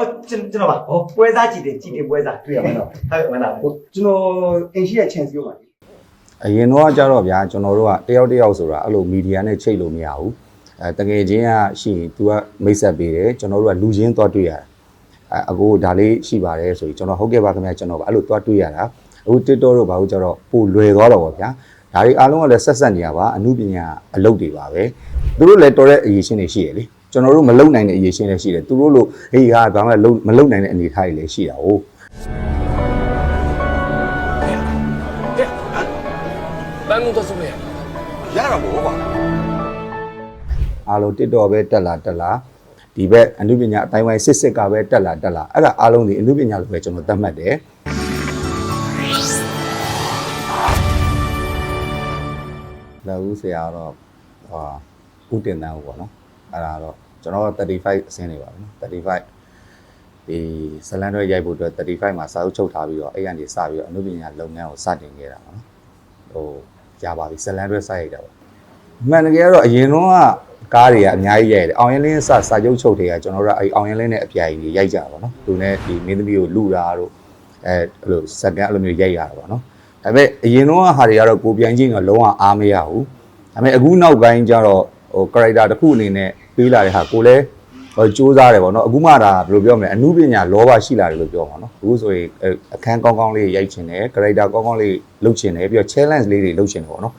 အော်ကျွန်ကျွန်တော်ပါဟောပွဲစားကြည့်တယ်ကြည့်တယ်ပွဲစားတွေ့ရမှာနော်ဟုတ်မှန်လားဟိုကျွန်တော်အိမ်ရှိရဲ့ chance ပြောပါလေအရင်တော့ကြတော့ဗျာကျွန်တော်တို့ကတယောက်တယောက်ဆိုတာအဲ့လိုမီဒီယာနဲ့ချိတ်လို့မရဘူးအဲတကယ်ချင်းကရှိရင် तू ကမိတ်ဆက်ပေးတယ်ကျွန်တော်တို့ကလူချင်းသွားတွေ့ရတာအဲအကိုဒါလေးရှိပါတယ်ဆိုပြီးကျွန်တော်ဟုတ်ကဲ့ပါခင်ဗျာကျွန်တော်ကအဲ့လိုသွားတွေ့ရတာအခု TikTok တို့ဘာလို့ကြတော့ပိုလွယ်သွားတော့ဗောဗျာဒါတွေအားလုံးကလည်းဆက်ဆက်နေရပါအမှုပညာအလုပ်တွေပါပဲသူတို့လည်းတော်တဲ့အရေးရှင်းတွေရှိရလေ ကျွန်တော်တို့မလုံနိုင်တဲ့အရေးရှင်းလည်းရှိတယ်သူတို့လိုဟေးဟာဘာမှမလုံနိုင်တဲ့အနေအထားတွေလည်းရှိတာ哦ဘန်းလုံးတော့ဆုံးရရတာပေါ့ကွာအားလုံး TikTok ပဲတက်လာတက်လာဒီဘက်အနုပညာအတိုင်းဝိုင်းစစ်စစ်ကပဲတက်လာတက်လာအဲ့ဒါအားလုံးဒီအနုပညာလိုပဲကျွန်တော်သတ်မှတ်တယ်လာဦးဆရာတော့ဟာဥတင်တန်းပေါ့နော် အဲ့ဒါတော့ကျွန်တော်35အဆင်းနေပါပြီနော်35ဒီဇလန်တော့ရိုက်ဖို့အတွက်35မှာစာအုပ်ချုပ်ထားပြီးတော့အဲ့ကနေစပြီးတော့အနုပညာလုပ်ငန်းကိုစတင်ခဲ့တာပါနော်ဟိုရပါပြီဇလန်တော့စရိုက်တာပါမှန်တကယ်ကတော့အရင်တော့ကားတွေကအများကြီးရိုက်တယ်အောင်ရင်လင်းစစာချုပ်ချုပ်တွေကကျွန်တော်တို့ကအဲအောင်ရင်လင်းနဲ့အပြိုင်ကြီးရိုက်ကြတာပေါ့နော်သူနဲ့ဒီမင်းသမီးကိုလူတာတို့အဲအဲ့လိုစကန်အဲ့လိုမျိုးရိုက်ရတာပေါ့နော်ဒါပေမဲ့အရင်တော့ဟာတွေကတော့ကိုပြိုင်ချင်းတော့လုံးဝအားမရဘူးဒါပေမဲ့အခုနောက်ပိုင်းကျတော့ဟို character တစ်ခုအနေနဲ့ ပေးလာတဲ့ဟာကိုလည်းဟိုစူးစားတယ်ပေါ့နော်အခုမှဒါဘယ်လိုပြောမလဲအမှုပညာလောဘရှိလာတယ်လို့ပြောမှာနော်အခုဆိုရင်အခန်းကောင်းကောင်းလေးရိုက်ချင်တယ် character ကောင်းကောင်းလေးလုပ်ချင်တယ်ပြီးတော့ challenge လေးတွေလုပ်ချင်တယ်ပေါ့နော်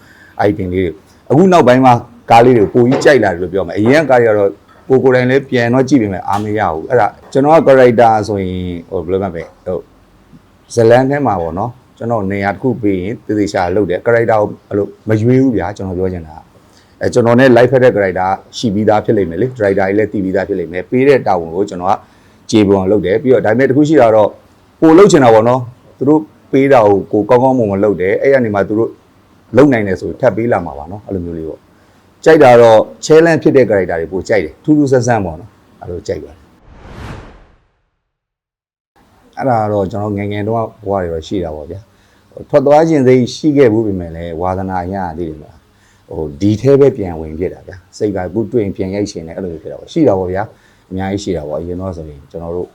item လေးတွေအခုနောက်ပိုင်းမှာကားလေးတွေကိုပိုကြီးကြိုက်လာတယ်လို့ပြောမယ်အရင်ကကားတွေကတော့ကိုကိုယ်တိုင်လည်းပြန်တော့ကြည့်ပြင်မယ်အားမရဘူးအဲ့ဒါကျွန်တော်က character ဆိုရင်ဟိုဘယ်လိုမှပဲဟိုဇလန်ထဲမှာပေါ့နော်ကျွန်တော်နေရာတစ်ခုပြီးရင်တည်တည်ရှာလုပ်တယ် character ကိုအဲ့လိုမရွေးဘူးဗျာကျွန်တော်ပြောချင်တာ အဲကျွန်တော်နဲ့ live ဖက်တဲ့ character ရှိပြီးသားဖြစ်လိမ့်မယ်လေ character ကြီးလည်းတည်ပြီးသားဖြစ်လိမ့်မယ်ပေးတဲ့တာဝန်ကိုကျွန်တော်ကကြေပွန်လုပ်တယ်ပြီးတော့ဒါပေမဲ့တခုရှိတာတော့ကိုလှုပ်ချင်တာပေါ့နော်သူတို့ပေးတာကိုကိုကောင်းကောင်းမွန်မွန်လှုပ်တယ်အဲ့ရနေမှာသူတို့လှုပ်နိုင်တယ်ဆိုထပ်ပေးလာမှာပါနော်အဲ့လိုမျိုးလေးပေါ့ကြိုက်တာတော့ challenge ဖြစ်တဲ့ character တွေပိုကြိုက်တယ်ထူးထူးဆန်းဆန်းပေါ့နော်အဲ့လိုကြိုက်ပါတယ်အဲ့ဒါတော့ကျွန်တော်ငငယ်တော့ဘဝတွေတော့ရှိတာပေါ့ဗျာထွက်သွားခြင်းစိတ်ရှိခဲ့ဘူးပြင်မယ်လဲဝါသနာရရသေးတယ်ဗျာ ဟိုဒီထဲပဲပြန်ဝင်ဖြစ်တာဗျာစိတ်ကအခုတွေ့ရင်ပြန်ရိုက်ရှင်တယ်အဲ့လိုမျိုးဖြစ်တာပေါ့ရှိတာပေါ့ဗျာအများကြီးရှိတာပေါ့အရင်တော့ဆိုရင်ကျွန်တော်တို့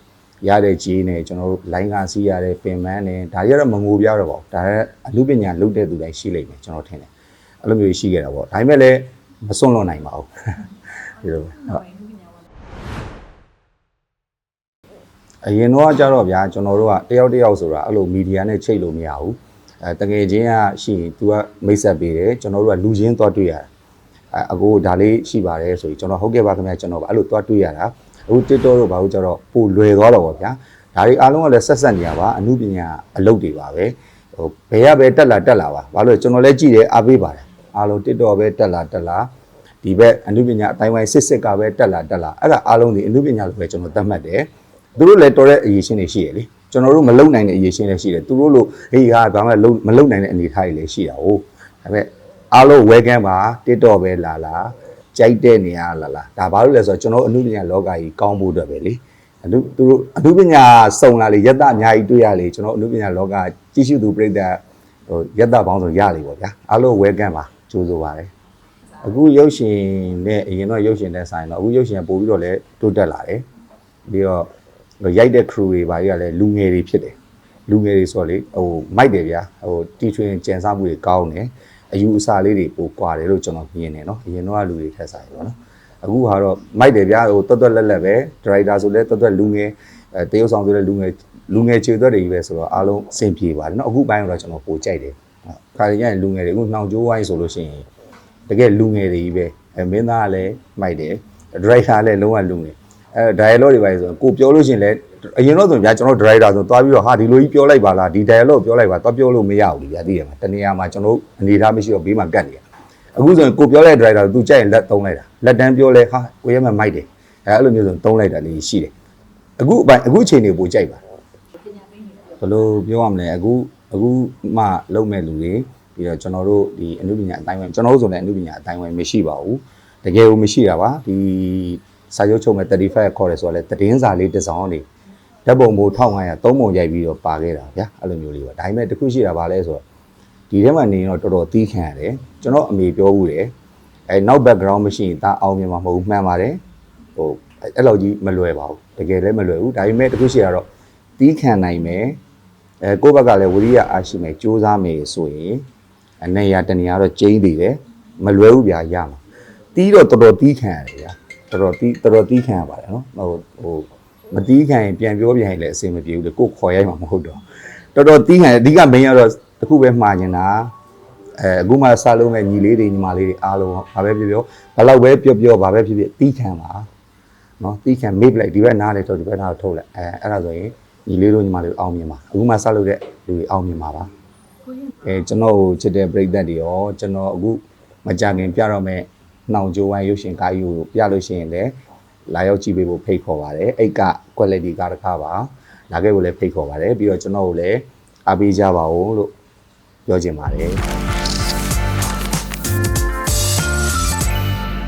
ရတဲ့ကြီးနဲ့ကျွန်တော်တို့လိုင်းကစီးရတဲ့ပင်မန်းနဲ့ဒါတွေကတော့မငိုပြတော့ပါဘူးဒါကအမှုပညာလုပ်တဲ့သူတိုင်းရှိလိမ့်မယ်ကျွန်တော်ထင်တယ်အဲ့လိုမျိုးရှိခဲ့တာပေါ့ဒါပေမဲ့လည်းမစွန့်လွတ်နိုင်ပါဘူးဒီလိုပဲဟုတ်အရင်တော့ကြတော့ဗျာကျွန်တော်တို့ကတယောက်တယောက်ဆိုတာအဲ့လိုမီဒီယာနဲ့ချိတ်လို့မရဘူး အဲတကယ်ချင်းကရှိရင် तू ကမိတ်ဆက်ပေးတယ်ကျွန်တော်တို့ကလူချင်းသွားတွေ့ရတာအဲအကိုဒါလေးရှိပါတယ်ဆိုပြီးကျွန်တော်ဟုတ်ကဲ့ပါခင်ဗျာကျွန်တော်ကအဲ့လိုသွားတွေ့ရတာအခု TikTok တို့ဘာလို့ကြတော့ပိုလွယ်သွားတော့ဗောဗျာဒါတွေအားလုံးကလည်းဆက်ဆက်နေရပါအမှုပညာအလုပ်တွေပါပဲဟိုဘယ်ရပဲတက်လာတက်လာပါဘာလို့လဲကျွန်တော်လည်းကြည့်တယ်အားပေးပါတယ်အားလုံး TikTok ပဲတက်လာတက်လာဒီဘက်အမှုပညာအတိုင်းဝိုင်းစစ်စစ်ကပဲတက်လာတက်လာအဲ့ဒါအားလုံးဒီအမှုပညာလို့ပဲကျွန်တော်သတ်မှတ်တယ်သူတို့လည်းတော်တဲ့အရေးရှင်းတွေရှိရလေ ကျွန်တော်တို့မလုံနိုင်တဲ့အရေးရှင်းတွေရှိတယ်သူတို့လို့ဟေးဟာဘာမှလုံမလုံနိုင်တဲ့အနေအထားတွေလည်းရှိတာ哦ဒါပေမဲ့အားလုံး welcome ပါ TikTok ပဲလာလာကြိုက်တဲ့နေရာလာလာဒါဘာလို့လဲဆိုတော့ကျွန်တော်အမှုပညာလောကကြီးကောင်းဖို့အတွက်ပဲလေအမှုသူတို့အမှုပညာစုံလာလေယက်တအများကြီးတွေ့ရလေကျွန်တော်အမှုပညာလောကကြီးစုသူပြိတ္တဟိုယက်တပေါင်းစုံရလေပေါ့ဗျာအားလုံး welcome ပါကြိုးဆိုပါတယ်အခုရုပ်ရှင်နဲ့အရင်တော့ရုပ်ရှင်နဲ့ဆိုင်တော့အခုရုပ်ရှင်ပို့ပြီးတော့လည်းတိုးတက်လာတယ်ပြီးတော့ ရိုက်တဲ့ crew တွေဘာကြီးကလည်းလူငယ်တွေဖြစ်တယ်လူငယ်တွေဆိုတော့လေဟိုမိုက်တယ်ဗျာဟိုတီထွင်ကြံစားမှုတွေကောင်းတယ်အယူအဆလေးတွေပိုကွာတယ်လို့ကျွန်တော်မြင်တယ်နော်အရင်တော့လူတွေထက်ဆိုင်ပေါ့နော်အခုဟာတော့မိုက်တယ်ဗျာဟိုတွတ်တွတ်လက်လက်ပဲဒရိုက်တာဆိုလဲတွတ်တွတ်လူငယ်အဲတရုတ်ဆောင်ဆိုလဲလူငယ်လူငယ်ခြေသွက်တွေကြီးပဲဆိုတော့အားလုံးအဆင်ပြေပါတယ်နော်အခုပိုင်းတော့ကျွန်တော်ပိုကြိုက်တယ်ခါရရင်လူငယ်တွေအခုနှောင်ကျိုးဝိုင်းဆိုလို့ရှိရင်တကယ်လူငယ်တွေကြီးပဲအဲမင်းသားကလည်းမိုက်တယ်ဒရိုက်တာလည်းလုံးဝလူငယ် အဲ dialogue တွေပါဆိုကိုပြောလို့ရှိရင်လည်းအရင်တော့ဆိုဗျာကျွန်တော် driver ဆိုသွားပြီးတော့ဟာဒီလိုကြီးပြောလိုက်ပါလားဒီ dialogue ပြောလိုက်ပါသွားပြောလို့မရဘူးဗျာသိရမှာတနေရာမှာကျွန်တော်အနေထားမရှိတော့ဘေးမှာကတ်နေရအခုဆိုရင်ကိုပြောတဲ့ driver သူကြိုက်ရင်လက်သုံးလိုက်တာလက်တန်းပြောလဲဟာကိုရဲမမိုက်တယ်အဲအဲ့လိုမျိုးဆိုသုံးလိုက်တာလေးရှိတယ်အခုအပိုင်းအခုအချိန်တွေပိုကြိုက်ပါဘယ်လိုပြောရမလဲအခုအခုမှလုံးမဲ့လူတွေပြီးတော့ကျွန်တော်တို့ဒီအနုပညာအတိုင်းဝိုင်းကျွန်တော်တို့ဆိုလည်းအနုပညာအတိုင်းဝိုင်းမရှိပါဘူးတကယ်ကိုမရှိတာပါဒီ စာရုပ်ချုပ်မဲ့35ခေါ်တယ်ဆိုတော့လေသတင်းစာလေးတစ်စောင်းနေဓာတ်ပုံမို့1500သုံးပုံရိုက်ပြီးတော့ပါခဲ့တာဗျာအဲ့လိုမျိုးလေးပါဒါပေမဲ့တခုရှိတာဗာလဲဆိုတော့ဒီထဲမှာနေရင်တော့တော်တော်သီးခံရတယ်ကျွန်တော်အမေပြောဘူးတယ်အဲနောက် background မရှိရင်ဒါအောင်မြင်မှာမဟုတ်ဘူးမှန်ပါတယ်ဟိုအဲ့လောက်ကြီးမလွယ်ပါဘူးတကယ်လည်းမလွယ်ဘူးဒါပေမဲ့တစ်ခုရှိရတော့တီးခံနိုင်မယ်အဲကိုယ့်ဘက်ကလည်းဝိရိယအားရှိမယ်စူးစမ်းမယ်ဆိုရင်အနေရတနေရာတော့ကျင်းသေးတယ်မလွယ်ဘူးဗျာရမှာတီးတော့တော်တော်တီးခံရတယ်ဗျာ တော်တော်တီးတော်တော်တီးခံရပါတယ်နော်ဟိုဟိုမတီးခံရင်ပြန်ပြောပြန်ရင်လည်းအဆင်မပြေဘူးလေကိုယ်ခေါ်ရိုက်မှာမဟုတ်တော့တော်တော်တီးခံတယ်အဓိကမင်းကတော့တစ်ခုပဲမှားနေတာအဲအခုမှစလုံးမဲ့ညီလေးတွေညီမလေးတွေအားလုံးဘာပဲပြောပြောဘလောက်ပဲပြောပြောဘာပဲဖြစ်ဖြစ်တီးခံပါနော်တီးခံမေ့ပလိုက်ဒီဘက်နားလေထုတ်ဒီဘက်နားထုတ်လိုက်အဲအဲ့ဒါဆိုရင်ညီလေးတို့ညီမလေးတို့အောင်မြင်ပါအခုမှစလုပ်တဲ့လူတွေအောင်မြင်ပါပါအဲကျွန်တော်ကိုချစ်တဲ့ပရိသတ်တွေရောကျွန်တော်အခုမကြခင်ပြတော့မဲ့ နှောင်ကြိုးဝိုင်းရုပ်ရှင်ကားကြီးကိုပြလို့ရှိရင်လည်းလာရောက်ကြည့်ပေးဖို့ဖိတ်ခေါ်ပါတယ်အိတ်က quality ကားတစ်ခါပါလာခဲ့ဖို့လည်းဖိတ်ခေါ်ပါတယ်ပြီးတော့ကျွန်တော်ကိုလည်းအားပေးကြပါဦးလို့ပြောချင်ပါတယ်